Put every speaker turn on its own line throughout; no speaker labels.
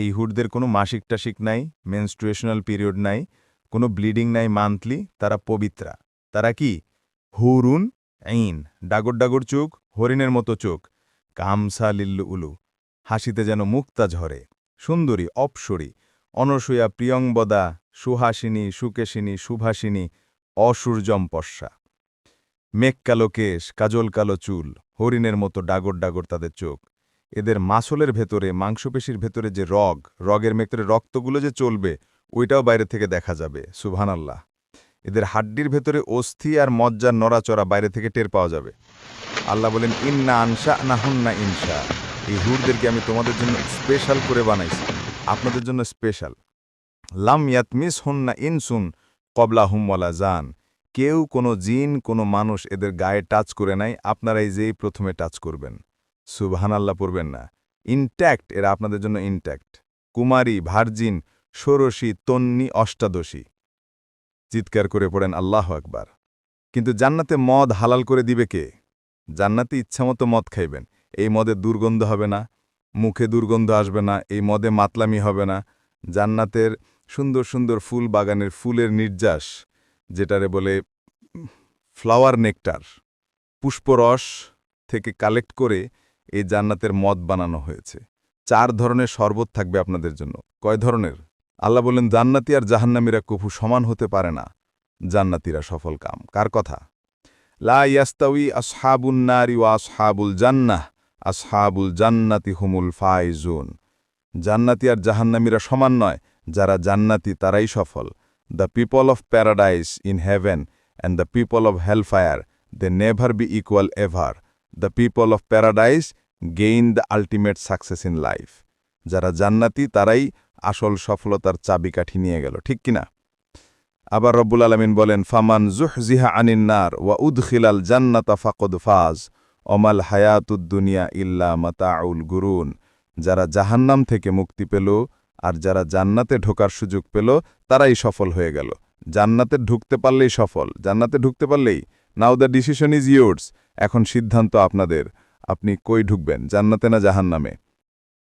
এই হুডদের কোনো মাসিক টাসিক নাই মেনস্ট্রুয়েশনাল পিরিয়ড নাই, কোনো ব্লিডিং নাই মান্থলি তারা পবিত্রা। তারা কি? হুরুন, আইন, ডাগর ডাগর চোখ, হরিণের মতো চোখ কামসা লিল্লু উলু, হাসিতে যেন মুক্তা ঝরে, সুন্দরী, অপসরী, অনসূয়া প্রিয়ংবদা সুহাসিনী, সুকেশিনী, সুভাসিনী অসূর্যম্পস্যা মেঘ কালো কেশ, কাজল কালো চুল, হরিণের মতো ডাগর ডাগর তাদের চোখ। এদের মাসলের ভেতরে, মাংসপেশির ভেতরে যে রগ, রগের ভেতরে রক্তগুলো যে চলবে, ওইটাও বাইরে থেকে দেখা যাবে, সুবহানাল্লাহ। এদের হাড্ডির ভেতরে অস্থি আর মজ্জার নড়াচড়া বাইরে থেকে টের পাওয়া যাবে। আল্লাহ বলেন, ইন্না আনসা না হুন্না ইনসা এই হুরদেরকে আমি তোমাদের জন্য স্পেশাল করে বানাইছি, আপনাদের জন্য স্পেশাল লাম ইয়াতমিস হুন্না ইনসুন কবলা হুমওয়ালা জান। কেউ কোনো জিন, কোনো মানুষ এদের গায়ে টাচ করে নাই, আপনারাই যেই প্রথমে টাচ করবেন। সুবহান আল্লাহ পড়বেন না। ইনট্যাক্ট এরা আপনাদের জন্য ইনট্যাক্ট কুমারী, ভার্জিন, ষোড়শী, তন্নি, অষ্টাদশী। চিৎকার করে পড়েন আল্লাহ আকবার। কিন্তু জান্নাতে মদ হালাল করে দিবে কে? জান্নাতে ইচ্ছামতো মদ খাইবেন। এই মদে দুর্গন্ধ হবে না, মুখে দুর্গন্ধ আসবে না, এই মদে মাতলামি হবে না। জান্নাতের সুন্দর সুন্দর ফুল বাগানের ফুলের নির্যাস, যেটারে বলে ফ্লাওয়ার নেকটার। পুষ্পরস থেকে কালেক্ট করে এই জান্নাতের মদ বানানো হয়েছে। চার ধরনের শরবত থাকবে আপনাদের জন্য। কয় ধরনের? আল্লাহ বলেন জান্নাতি আর জাহান্নামীরা কুফু সমান হতে পারে না। জান্নাতিরা সফল কাম। কার কথা? লা ইয়াস্তাউই আসহাবুন নারি ওয়া আসহাবুল জান্নাহ, আসহাবুল জান্নাতি হুমুল ফাইজুন। জান্নাতি আর জাহান্নামীরা সমান নয়, যারা জান্নাতি তারাই সফল। The people of paradise in heaven and the people of hellfire, they never be equal ever. The people of paradise gain the ultimate success in life যারা জান্নাতি, তারাই আসল সফলতার চাবিকাঠি নিয়ে গেল, ঠিক কিনা? আবার রব্বুল আলমিন বলেন, ফামান জুহজিহা আনিন্নার ওয়া উদখিলাল জান্নাতা ফাকদ ফাজ অমাল হায়াতুদ্দুনিয়া ইল্লা মাতাউল গুরুন। যারা জাহান্নাম থেকে মুক্তি পেল আর যারা জান্নাতে ঢোকার সুযোগ পেল, তারাই সফল হয়ে গেল। জান্নাতে ঢুকতে পারলেই সফল, জান্নাতে ঢুকতে পারলেই। Now the decision is yours এখন সিদ্ধান্ত আপনাদের। আপনি কই ঢুকবেন? জান্নাতে না জাহান্নামে?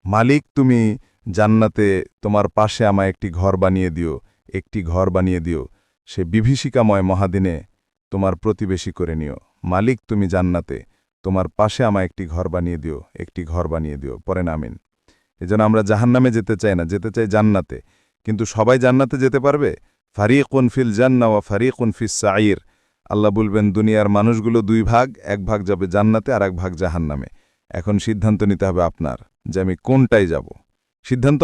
মালিক, তুমি জান্নাতে তোমার পাশে আমায় একটি ঘর বানিয়ে দিও, একটি ঘর বানিয়ে দিও। সে বিভীষিকাময় মহাদিনে তোমার প্রতিবেশী করে নিও। মালিক, তুমি জান্নাতে তোমার পাশে আমায় একটি ঘর বানিয়ে দিও, একটি ঘর বানিয়ে দিও। পরে নামিন এজন্য আমরা জাহান্নামে যেতে চাই না, যেতে চাই জান্নাতে। কিন্তু সবাই জান্নাতে যেতে পারবে? ফারিকুন ফিল জান্না ওয়া ফারিকুন ফিস সাইর আল্লাহ বলবেন, দুনিয়ার মানুষগুলো দুই ভাগ, এক ভাগ যাবে জান্নাতে আর এক ভাগ জাহান্নামে। এখন সিদ্ধান্ত নিতে হবে আপনার যে আমি কোনটাই যাব। সিদ্ধান্ত